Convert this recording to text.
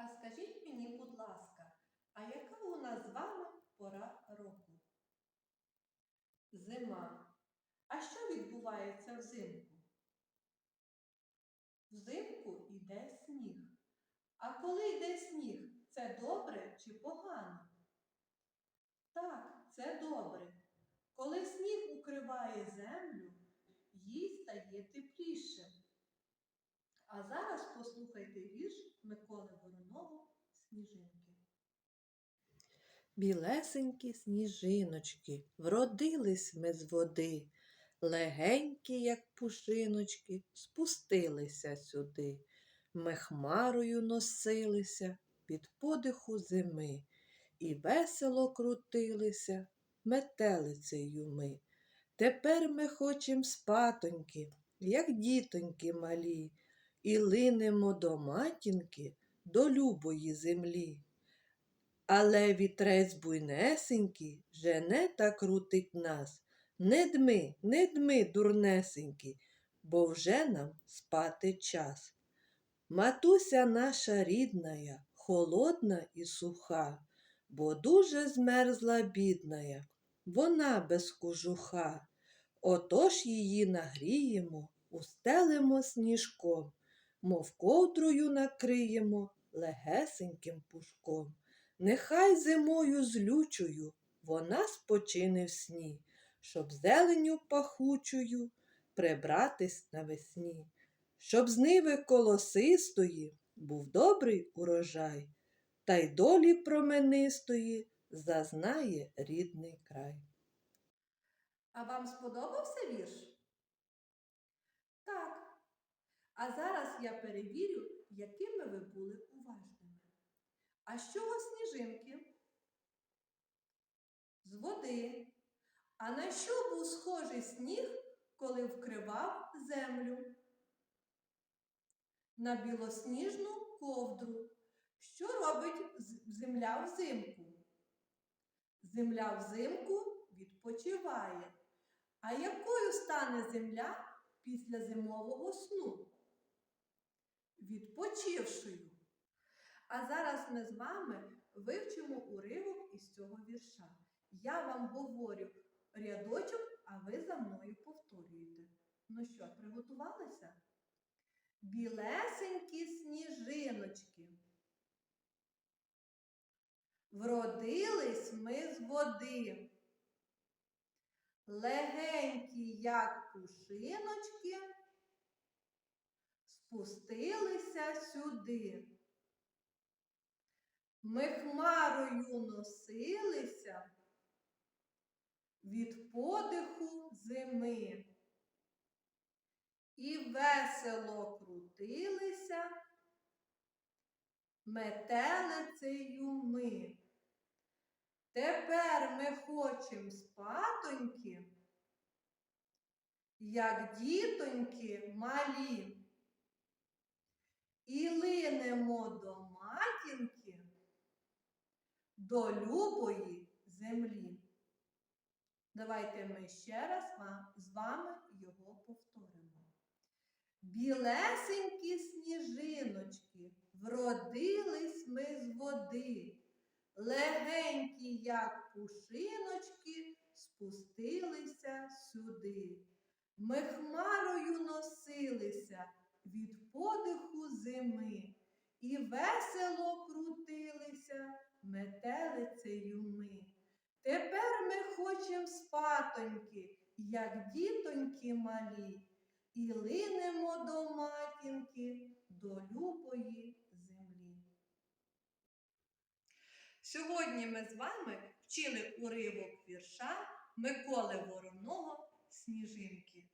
А скажіть мені, будь ласка, а яка у нас з вами пора року? Зима. А що відбувається взимку? Взимку йде сніг. А коли йде сніг, це добре чи погано? Так, це добре. Коли сніг укриває землю, їй стає тепліше. А зараз послухайте вірш Миколи Вороного Сніжинки. Білесенькі сніжиночки, вродились ми з води, легенькі, як пушиночки, спустилися сюди. Ми хмарою носилися під подиху зими, і весело крутилися метелицею ми. Тепер ми хочем спатоньки, як дітоньки малі, і линемо до матінки, до любої землі. Але вітрець буйнесенький жене та крутить нас. Не дми, не дми, дурнесенький, бо вже нам спати час. Матуся наша рідная, холодна і суха, бо дуже змерзла бідная, вона без кожуха. Отож її нагріємо, устелимо сніжком, мов ковдрою накриємо легесеньким пушком. Нехай зимою злючою вона спочине в сні, щоб зеленю пахучою прибратись навесні, щоб з ниви колосистої був добрий урожай, та й долі променистої зазнає рідний край. А вам сподобався вірш? Так. А зараз я перевірю, якими ви були уважними. А з чого сніжинки? З води. А на що був схожий сніг, коли вкривав землю? На білосніжну ковдру. Що робить земля взимку? Земля взимку відпочиває. А якою стане земля після зимового сну? Відпочившою. А зараз ми з вами вивчимо уривок із цього вірша. Я вам говорю рядочок, а ви за мною повторюєте. Ну що, приготувалися? Білесенькі сніжиночки. Вродились ми з води. Легенькі, як пушиночки, спустилися сюди. Ми хмарою носилися від подиху зими. І весело крутилися метелицею ми. Тепер ми хочем спатоньки, як дітоньки малі, і линемо до матінки, до любої землі. Давайте ми ще раз з вами його повторимо. Білесенькі сніжиночки, вродились ми з води, легенькі, як пушиночки, спустилися сюди. Ми хмарою носилися від подиху зими, і весело крутилися метелицею ми. Тепер ми хочем спатоньки, як дітоньки малі, і линемо до матінки, до любої землі. Сьогодні ми з вами вчили уривок вірша Миколи Вороного Сніжинки.